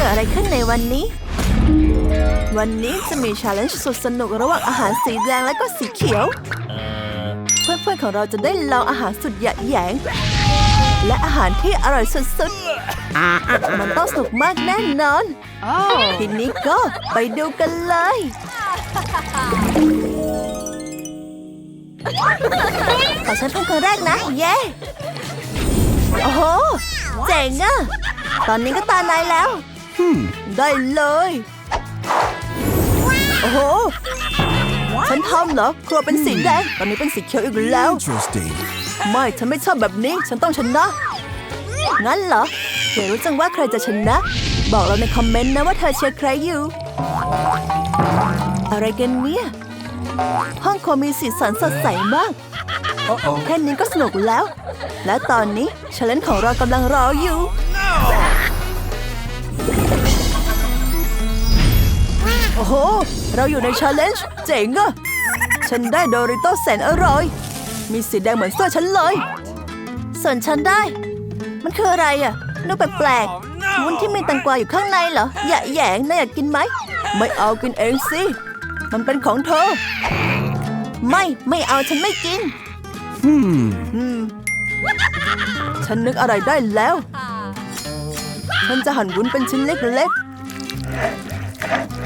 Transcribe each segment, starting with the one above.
กิดอะไรขึ้นในวันนี้ วันนี้จะมีชาเลนจ์สุดสนุกระหว่างอาหารสีแดงและก็สีเขียว เพื่อนๆของเราจะได้ลองอาหารสุดหยะแหยง และอาหารที่อร่อยสุดๆ มันต้องสนุกมากแน่นอน ทีนี้ก็ไปดูกันเลยขอฉันเป็นคนแรกนะ เย้ โอ้โห เจ๋งอะตอนนี้ก็ตานายแล้ว ได้เลย โอ้โหฉันทำเหรอ ครัวเป็นสีแดง ตอนนี้เป็นสีเขียวอีกแล้ว Interesting. ไม่ ฉันไม่ชอบแบบนี้ ฉันต้องชนะ งั้นเหรออยากรู้จังว่าใครจะชนะ บอกเราในคอมเมนต์นะว่าเธอเชียร์ใครอยู่ อะไรกันเนี่ย ห้องครัวมีสีสันสดใสมาก Uh-oh. แค่นี้ก็สนุกแล้ว และตอนนี้ชาเลนจ์ของเรากำลังรออยู่ โอ้โห เราอยู่ในชาเลนจ์เจ๋งอะฉันได้โดริโต้แสนอร่อย มีสีแดงเหมือนเสื้อฉันเลย ส่วนฉันได้ มันคืออะไรอะนูแปลกๆวุ้นที่มีแตังกวาอยู่ข้างในเหรอ อย่าแหยงนายอยากกินไหม ไม่เอากินเองสิ มันเป็นของเธอ ไม่ไม่เอาฉันไม่กิน Hmm. อืม ฉันนึกอะไรได้แล้ว ฉันจะหั่นวุ้นเป็นชิ้นเล็ก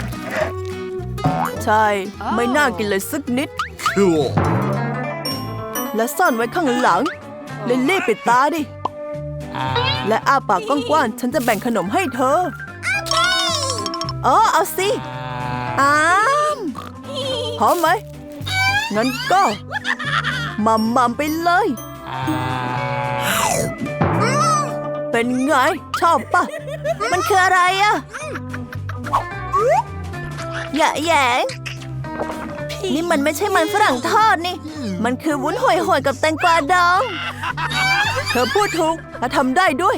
ๆ ใช่ ไม่น่ากินเลยสักนิด Cool. และซ่อนไว้ข้างหลังเลนลี่ปิดตาดิ และอ้าปากกว้างๆ ฉันจะแบ่งขนมให้เธอโอ้เอาสิ อ้ามพร้อมไหม งั้นก็มัมมัมไปเลย เป็นไง ชอบปะ มันคืออะไรอะอย่าแหยงนี่มันไม่ใช่มันฝรั่งทอดนี่ มันคือวุ้นห่วยๆกับแตงกวาดอง เธอพูดถูกและทำได้ด้วย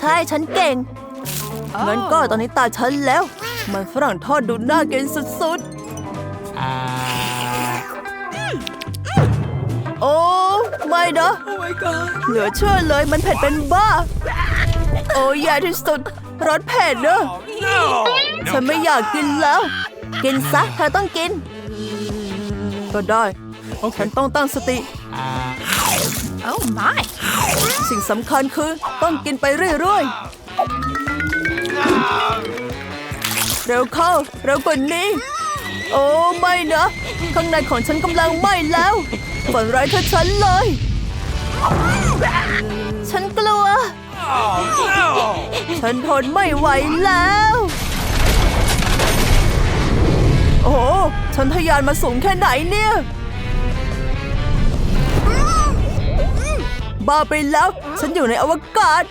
ใช่ฉันเก่ง งั้นก็ตอนนี้ตาฉันแล้ว มันฝรั่งทอดดูน่ากินสุดๆ เหลือเชื่อเลยมันเผ็ดเป็นบ้า โอ้แย่ที่สุดรสเผ็ดเนอะ No. ฉันไม่อยากกินแล้ว กินซะเธอต้องกิน ก็ได้ฉันต้องตั้งสติ Oh my! สิ่งสำคัญคือต้องกินไปเรื่อยๆ เร็วเข้า เร็วกว่านี้ โอ้ไม่นะ ข้างในของฉันกำลังไหม้แล้วฝันร้ายเธอฉันเลย ฉันกลัว Oh no. ฉันทนไม่ไหวแล้ว โอ้โหฉันทะยานมาสูงแค่ไหนเนี่ย บ้าไปแล้ว ฉันอยู่ในอวกาศ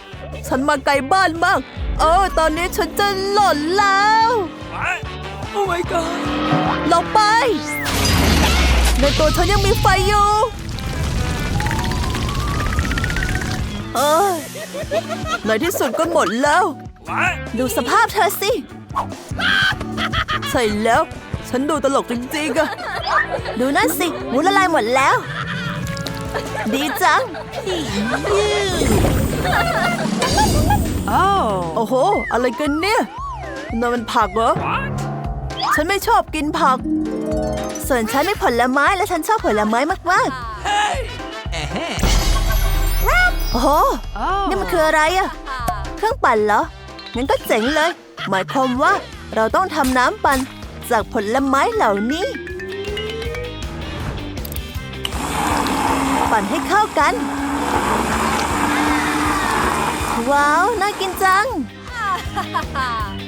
ฉันมาไกลบ้านมาก เออ ตอนนี้ฉันจะหล่นแล้ว What? Oh my god. หลบไป ในตัวฉันยังมีไฟอยู่ เออในที่สุดก็หมดแล้ว What? ดูสภาพเธอสิใช่แล้ว ฉันดูตลกจริงๆอะดูนั่นสิหมูละลายหมดแล้ว ดีจัง Oh. โอ้โห อะไรกันเนี่ยนั่นมันผักเหรอ What? ฉันไม่ชอบกินผัก ส่วนฉันไม่ผลไม้และฉันชอบผลไม้มาก Hey. ๆ โอ้โห Oh. นี่มันคืออะไรอะเครื่องปั่นเหรอ งั้นก็เจ๋งเลย หมายความว่าเราต้องทำน้ำปั่นจากผลไม้เหล่านี้ ปั่นให้เข้ากัน ว้าว น่ากินจัง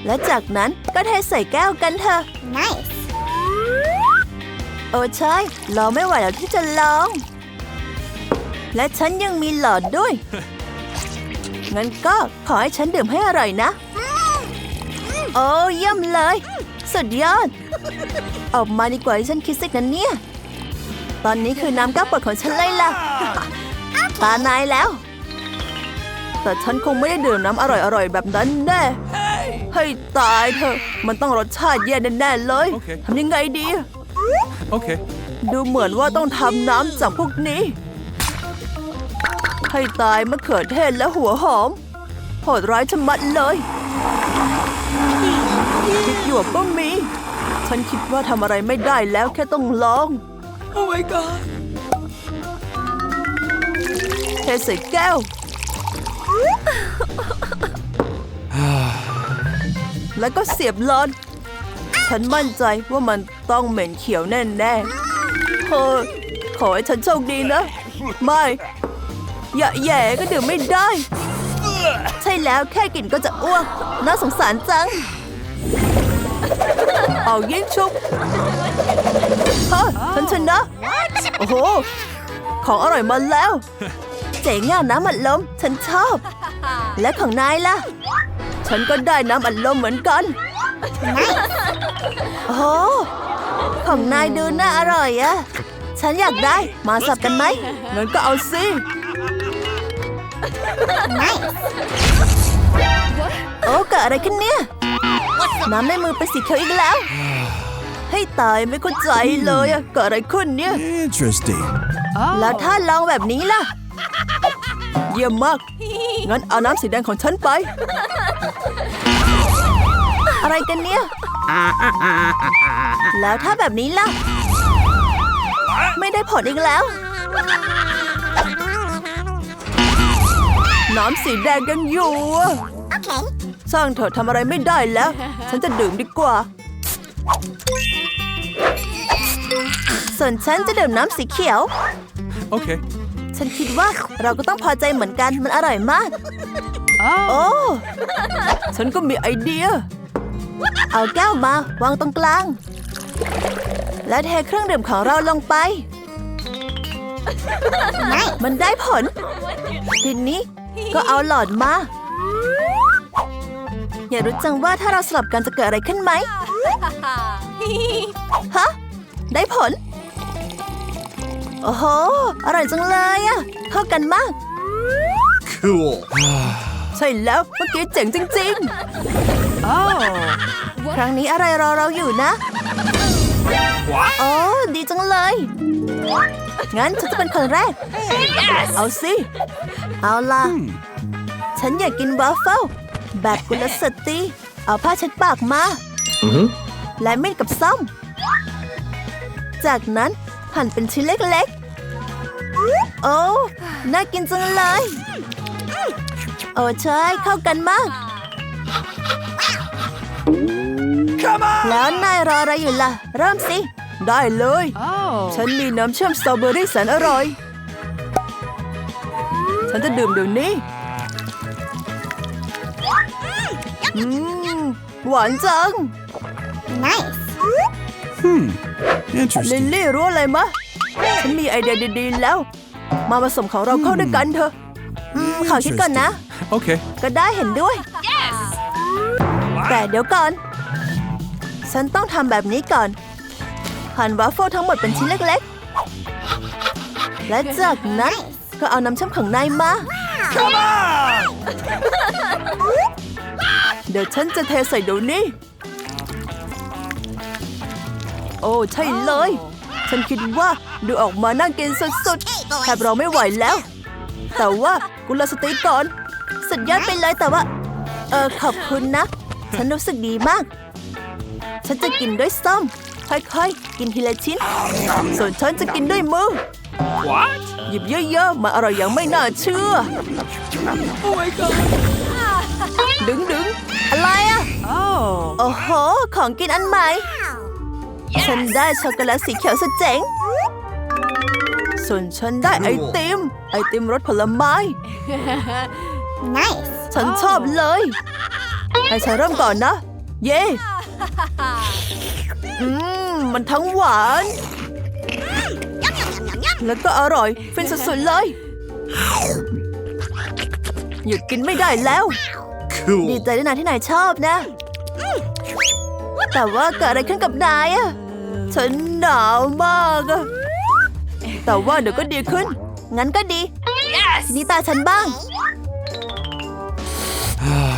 และจากนั้นก็เทใส่แก้วกันเถอะ Nice. โอ้ใช่รอไม่ไหวแล้วที่จะลอง และฉันยังมีหลอดด้วย งั้นก็ขอให้ฉันดื่มให้อร่อยนะ โอ้เยี่ยมเลย สุดยอด ออกมาดีกว่าที่ฉันคิดสิกันเนี่ย ตอนนี้คือน้ำก้าวโปรดของฉันเลยล่ะตานายแล้ว แต่ฉันคงไม่ได้ดื่มน้ำอร่อยๆแบบนั้นแน่ Hey. ให้ตายเถอะ มันต้องรสชาติแย่แน่ๆเลยโอเคทำยังไงดี Okay. ดูเหมือนว่าต้องทำน้ำจากพวกนี้ ให้ตายมะเขือเทศและหัวหอมโหดร้ายชะมัดเลยพริกหยวกก็มี ฉันคิดว่าทำอะไรไม่ได้แล้วแค่ต้องลอง Oh my god. เทใส่แก้ว แล้วก็เสียบหลอดฉันมั่นใจว่ามันต้องเหม็นเขียวแน่ๆเฮ้ยขอให้ฉันโชคดีนะ ไม่ อย่าแย่ก็ดื่มไม่ได้ ใช่แล้วแค่กลิ่นก็จะอ้วก น่าสงสารจัง เอายิ่งชุบเฮ้ยฉันชนะ โอ้โห ของอร่อยมาแล้ว เจ๋งอะน้ำอัดลม ฉันชอบ และของนายล่ะ ฉันก็ได้น้ำอัดลมเหมือนกันโอ้โหของนายดูน่าอร่อยอะ ฉันอยากได้ มาสับกันไหมงั้นก็เอาสิ โอ้เกิดอะไรขึ้นเนี่ย น้ำในมือเป็นสีเขียวอีกแล้ว ให้ตายไม่เข้าใจเลยอะเกิดอะไรขึ้นเนี่ย Interesting. แล้วถ้าลองแบบนี้ล่ะ เยี่ยมมาก งั้นเอาน้ำสีแดงของฉันไป อะไรกันเนี่ย แล้วถ้าแบบนี้ล่ะ ไม่ได้ผลอีกแล้ว น้ำสีแดงยังอยู่อะสร้างเถอะทำอะไรไม่ได้แล้ว ฉันจะดื่มดีกว่า ส่วนฉันจะดื่มน้ำสีเขียว Okay. ฉันคิดว่าเราก็ต้องพอใจเหมือนกันมันอร่อยมาก Oh. โอ้ ฉันก็มีไอเดีย เอาแก้วมาวางตรงกลาง และเทเครื่องดื่มของเราลงไป มันได้ผลทีนี้ ก็เอาหลอดมา อยากรู้จังว่าถ้าเราสลับกันจะเกิดอะไรขึ้นไหมฮะ ได้ผล โอ้โห อร่อยจังเลยอะเข้ากันมาก Cool. ใช่แล้วเมื่อกี้เจ๋งจริง Oh. ๆครั้งนี้อะไรรอเราอยู่นะ What? โอ้ดีจังเลย งั้นฉันจะเป็นคนแรก เอาสิ เอาล่ะ ฉันอยากกินวาฟเฟิลแบบกุลสตรีเอาผ้าเช็ดปากมาและมีดกับซ่อม จากนั้นหั่นเป็นชิ้นเล็กๆ โอ้ น่ากินจังเลย โอ้ใช่เข้ากันมาก Come on! แล้วนายรออะไรอยู่ล่ะ เริ่มสิ ได้เลย Oh. ฉันมีน้ำเชื่อมสตรอเบอรี่แสนอร่อย ฉันจะดื่มเดี๋ยวนี้อืมหวานจัง Hmm. ลิ Interesting. ลลี่รู้อะไรมะ ฉันมีไอเดียดีๆแล้ว มาผสมของเราเข้าด้วยกันเถอะอืมขอคิดก่อนนะ Okay. ก็ได้เห็นด้วย Yes. แต่เดี๋ยวก่อน ฉันต้องทำแบบนี้ก่อน หั่นวาฟเฟิลทั้งหมดเป็นชิ้นเล็กๆ และจากนั้น ก็เอาน้ำเชื่อมของนายมา Come on! เดี๋ยวฉันจะเทใส่เดี๋ยวนี้ โอ้ใช่เลย ฉันคิดว่าดูออกมาน่ากินสุดๆแทบเราไม่ไหวแล้ว แต่ว่ากุลสติก่อน สุดยอดไปเลยแต่ว่า เออขอบคุณนะ ฉันรู้สึกดีมาก ฉันจะกินด้วยส้อมค่อยๆ กินทีละชิ้น ส่วนฉันจะกินด้วยมือ What? หยิบเยอะๆ มาอร่อยอย่างไม่น่าเชื่อ Oh my god. ดึงดึงๆอะไรอะ Oh. โอ้โห ของกินอันใหม่ ฉันได้ช็อกโกแลตสีเขียวสุดเจ๋ง ส่วนฉันได้ไอติม ไอติมรสผลไม้ฉันชอบเลย ให้ฉันเริ่มก่อนนะ เย้อืม มันทั้งหวาน แล้วก็อร่อย เป็นสุดๆเลย หยุดกินไม่ได้แล้วดี Cool. ใจด้วยนะที่นายชอบนะ แต่ว่าเกิดอะไรขึ้นกับนายอะฉันหนาวมากอะแต่ว่าเดี๋ยวก็ดีขึ้น งั้นก็ดี Yes. ทีนี้ตาฉันบ้าง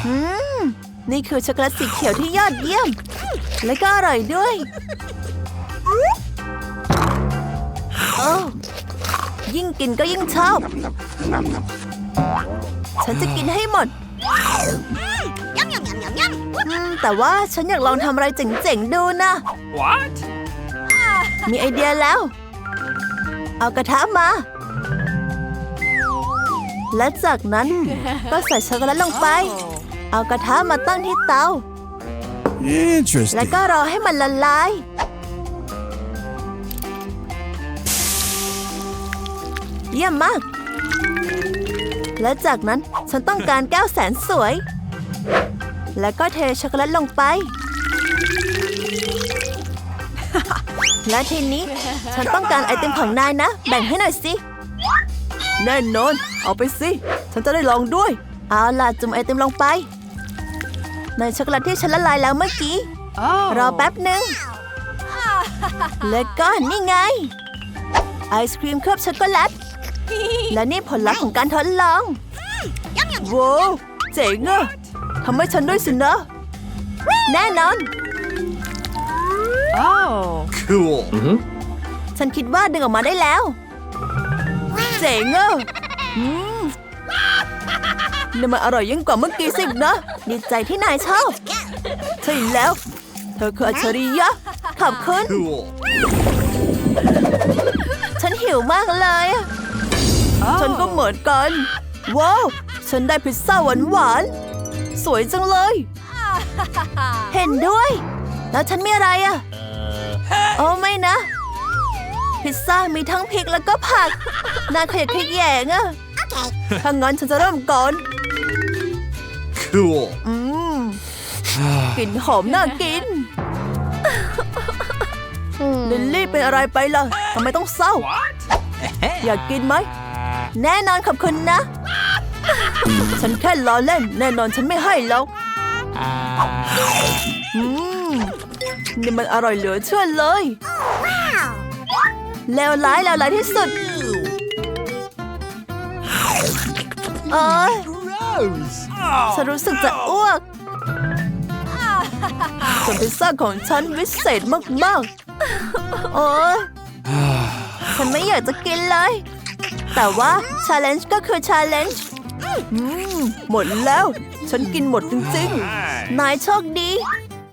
อืมนี่คือช็อกโกแลตสีเขียวที่ยอดเยี่ยม และก็อร่อยด้วย โอ้ ยิ่งกินก็ยิ่งชอบ ฉันจะกินให้หมดอืมแต่ว่าฉันอยากลองทำอะไรเจ๋งๆดูนะ What? มีไอเดียแล้ว เอากระทะมา และจากนั้นก็ใส่ช็อกโกแลตลงไป เอากระทะมาตั้งที่เตา และ Interesting. ก็รอให้มันละลาย เยี่ยมมาก และจากนั้นฉันต้องการแก้วแสนสวย แล้วก็เทช็อกโกแลตลงไป และทีนี้ฉันต้องการไอติมของนายนะ แบ่งให้หน่อยสิ แน่นอน เอาไปสิ ฉันจะได้ลองด้วย เอาล่ะจุ่มไอติมลงไป ในช็อกโกแลตที่ฉันละลายแล้วเมื่อกี้ Oh. รอแป๊บหนึ่งแล้วก็นี่ไง ไอศครีมเคลือบช็อกโกแลต และนี่ผลลัพธ์ของการทดลองว้าวเจ๋งอะทำให้ฉันด้วยสินะ แน่นอน Oh. Cool. ฉันคิดว่าดึงออกมาได้แล้ว เจ๋งอะอืมนี่มันอร่อยยิ่งกว่าเมื่อกี้สินะ ดีใจที่นายชอบ ใช่แล้ว เธอคืออัจฉริยะ ขอบคุณ Cool. ฉันหิวมากเลยอะ Oh. ฉันก็เหมือนกัน ว้าว ฉันได้พิซซ่าหวานหวานๆสวยจังเลย เห็นด้วย แล้วฉันมีอะไรอะโอ้ไม่นะ พิซซ่ามีทั้งพริกแล้วก็ผัก น่าขยะแขยงอะถ้างั้นฉันจะเริ่มก่อน Cool. อืมกลิ่นหอมน่ากินลิลลี่เป็นอะไรไปล่ะทำไมต้องเศร้า What? อยากกินไหม แน่นอนขอบคุณนะ ฉันแค่ล้อเล่น แน่นอนฉันไม่ให้แล้วอืมนี่มันอร่อยเหลือเชื่อเลยเลวร้ายเลวร้ายที่สุดเอ้ย Gross. ฉันรู้สึกจะอ้วกส่วนพิซซ่าของฉันวิเศษมากๆ โอ้ยฉันไม่อยากจะกินเลย แต่ว่าชาเลนจ์ก็คือชาเลนจ์หมดแล้ว ฉันกินหมดจริง Nice. ๆนายโชคดี